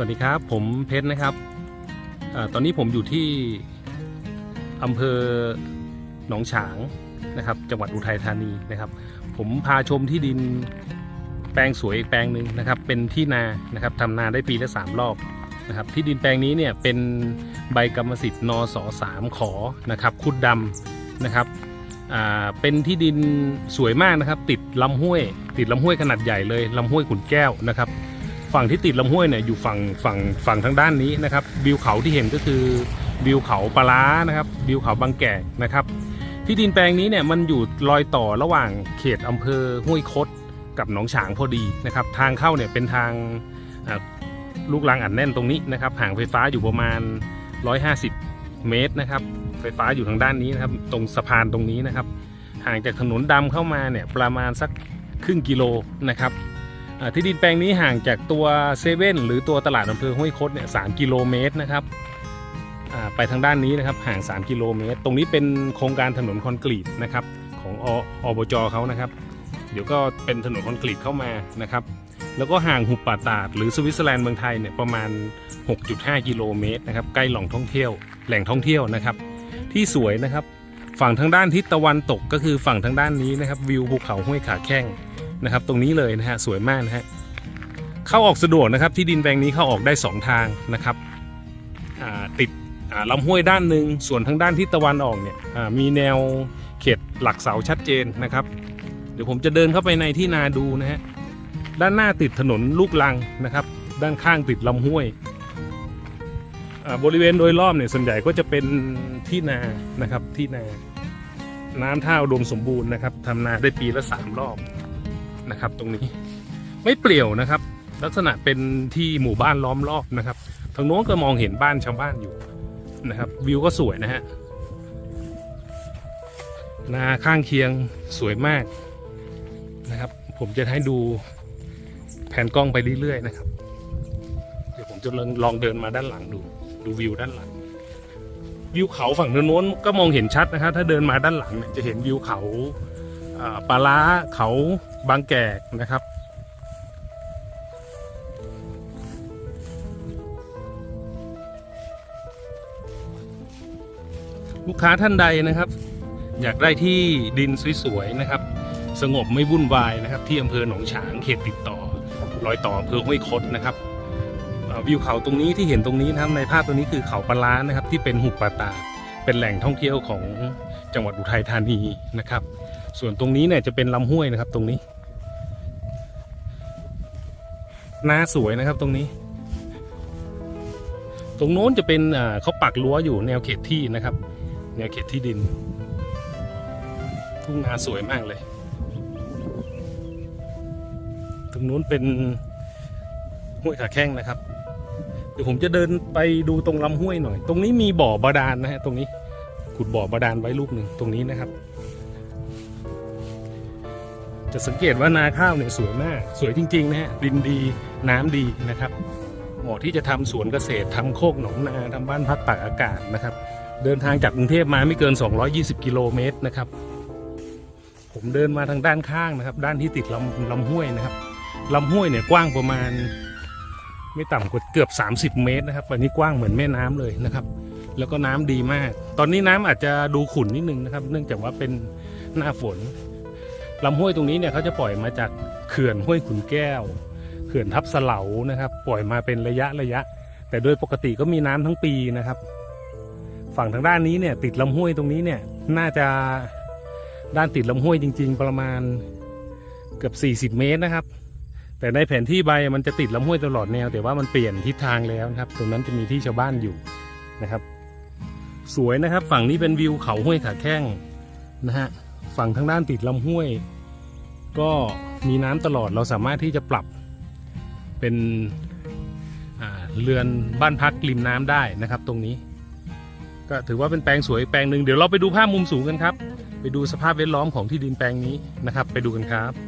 วัสดีครับ ผมเพชรนะครับอตอนนี้ผมอยู่ที่อำเภอหนองฉางนะครับ จังหวัดอุทัยธานีนะครับ ผมพาชมที่ดินแปลงสวยอีกแปลงหนึ่งนะครับ เป็นที่นานะครับทำนาได้ปีละสามรอบนะครับ ที่ดินแปลงนี้เนี่ยเป็นใบกรรมสิทธิ์นสสามขอนะครับคุดดำนะครับเป็นที่ดินสวยมากนะครับ ติดลำห้วย ติดลำห้วยขนาดใหญ่เลยลำห้วยขุนแก้วนะครับ ฝั่งที่ติดลำห้วยเนี่ยอยู่ฝั่งฝั่งฝั่งทางด้านนี้นะครับวิวเขาที่เห็นก็คือวิวเขาปลาร้านะครับวิวเขาบางแก่นะครับ ที่ดินแปลงนี้เนี่ยมันอยู่รอยต่อระหว่างเขตอำเภอห้วยคดกับหนองฉางพอดีนะครับ ทางเข้าเนี่ยเป็นทางลูกรังอัดแน่นตรงนี้นะครับห่างไฟฟ้าอยู่ประมาณ 150 เมตรนะครับ ไฟฟ้าอยู่ทางด้านนี้นะครับ ตรงสะพานตรงนี้นะครับ ห่างจากถนนดำเข้ามาเนี่ยประมาณสักครึ่งกิโลนะครับ ที่ดินแปลงนี้ห่างจากตัวเซเว่นหรือตัวตลาดอำเภอห้วยคดเนี่ยสกิโลเมตรนะครับไปทางด้านนี้นะครับห่าง 3 กิโลเมตร ตรงนี้เป็นโครงการถนนคอนกรีตนะครับของออบจเขานะครับ เดี๋ยวก็เป็นถนนคอนกรีตเข้ามานะครับ แล้วก็ห่างหุบป่าตาด หรือสวิตเซอร์แลนด์เมืองไทยเนี่ยประมาณ 6.5 กิโลเมตรนะครับใกล้หล่องท่องเที่ยวแหล่งท่องเที่ยวนะครับ ที่สวยนะครับ ฝั่งทางด้านทิศตะวันตกก็คือฝั่งทางด้านนี้นะครับวิวภูเขาห้วยขาแข้ง นะครับ ตรงนี้เลยนะฮะสวยมากนะฮะเข้าออกสะดวกนะครับที่ดินแปลงนี้เข้าออกได้ 2 ทางนะครับติดอ่าลำห้วยด้านหนึ่งส่วนทางด้านทิศตะวันออกเนี่ยมีแนวเขตหลักเสาชัดเจนนะครับ เดี๋ยวผมจะเดินเข้าไปในที่นาดูนะฮะด้านหน้าติดถนนลูกลังนะครับ ด้านข้างติดลำห้วยบริเวณโดยรอบเนี่ยส่วนใหญ่ก็จะเป็นที่นานะครับที่นา น้ำท่าอุดมสมบูรณ์นะครับทำนาได้ปีละสามรอบ นะครับ ตรงนี้ไม่เปลี่ยวนะครับ ลักษณะเป็นที่หมู่บ้านล้อมรอบนะครับทางโน้นก็มองเห็นบ้านชาวบ้านอยู่นะครับ วิวก็สวยนะฮะนาข้างเคียงสวยมากนะครับ ผมจะให้ดูแผนกล้องไปเรื่อยๆนะครับ เดี๋ยวผมจะลองลองเดินมาด้านหลังดู ดูวิวด้านหลัง วิวเขาฝั่งโน้นก็มองเห็นชัดนะครับ ถ้าเดินมาด้านหลังเนี่ยจะเห็นวิวเขาอ่าปลาร้าเขา บางแก่นะครับ ลูกค้าท่านใดนะครับ อยากได้ที่ดินสวยๆนะครับ สงบไม่วุ่นวายนะครับ ที่อำเภอหนองฉางเขตติดต่อ รอยต่ออำเภอห้วยคดนะครับวิวเขาตรงนี้ที่เห็นตรงนี้นะครับในภาพตรงนี้คือเขาปลาร้านะครับ ที่เป็นหุบป่าตาเป็นแหล่งท่องเที่ยวของจังหวัดอุทัยธานีนะครับ ส่วนตรงนี้เนี่ยจะเป็นลำห้วยนะครับตรงนี้นาสวยนะครับตรงนี้ ตรงโน้นจะเป็นเขาปักรั้วอยู่แนวเขตที่นะครับ แนวเขตที่ดิน ทุ่งนาสวยมากเลย ตรงโน้นเป็นห้วยขาแข้งนะครับ เดี๋ยวผมจะเดินไปดูตรงลำห้วยหน่อย ตรงนี้มีบ่อบาดาลนะฮะตรงนี้ ขุดบ่อบาดาลไว้ลูกหนึ่งตรงนี้นะครับ จะสังเกตว่านาข้าวเนี่ยสวยมาก สวยจริงๆนะฮะดินดีน้ำดีนะครับ เหมาะที่จะทำสวนเกษตรทำโคกหนองนาทำบ้านพักตากอากาศนะครับ เดินทางจากกรุงเทพมาไม่เกิน 220 กิโลเมตรนะครับ ผมเดินมาทางด้านข้างนะครับ ด้านที่ติดลำลำห้วยนะครับลำห้วยเนี่ยกว้างประมาณ ไม่ต่ำกว่าเกือบ 30 เมตรนะครับอันนี้กว้างเหมือนแม่น้ำเลยนะครับ แล้วก็น้ำดีมาก ตอนนี้น้ำอาจจะดูขุ่นนิดนึงนะครับ เนื่องจากว่าเป็นหน้าฝน ลำห้วยตรงนี้เนี่ยเขาจะปล่อยมาจากเขื่อนห้วยขุนแก้ว เขื่อนทับเสลานะครับ ปล่อยมาเป็นระยะระยะ แต่โดยปกติก็มีน้ำทั้งปีนะครับ ฝั่งทางด้านนี้เนี่ย ติดลำห้วยตรงนี้เนี่ยน่าจะด้านติดลำห้วยจริง ๆ ประมาณเกือบ 40 เมตรนะครับ แต่ในแผนที่ใบมันจะติดลำห้วยตลอดแนว แต่ว่ามันเปลี่ยนทิศทางแล้วนะครับ ตรงนั้นจะมีที่ชาวบ้านอยู่นะครับ สวยนะครับ ฝั่งนี้เป็นวิวเขาห้วยขาแข้งนะฮะ ฝั่งทางด้านติดลำห้วย ก็มีน้ำตลอดเราสามารถที่จะปรับเป็นเรือนบ้านพักริมน้ำได้นะครับ ตรงนี้ ก็ถือว่าเป็นแปลงสวยแปลงหนึ่งเดี๋ยวเราไปดูภาพมุมสูงกันครับ ไปดูสภาพแวดล้อมของที่ดินแปลงนี้นะครับ ไปดูกันครับ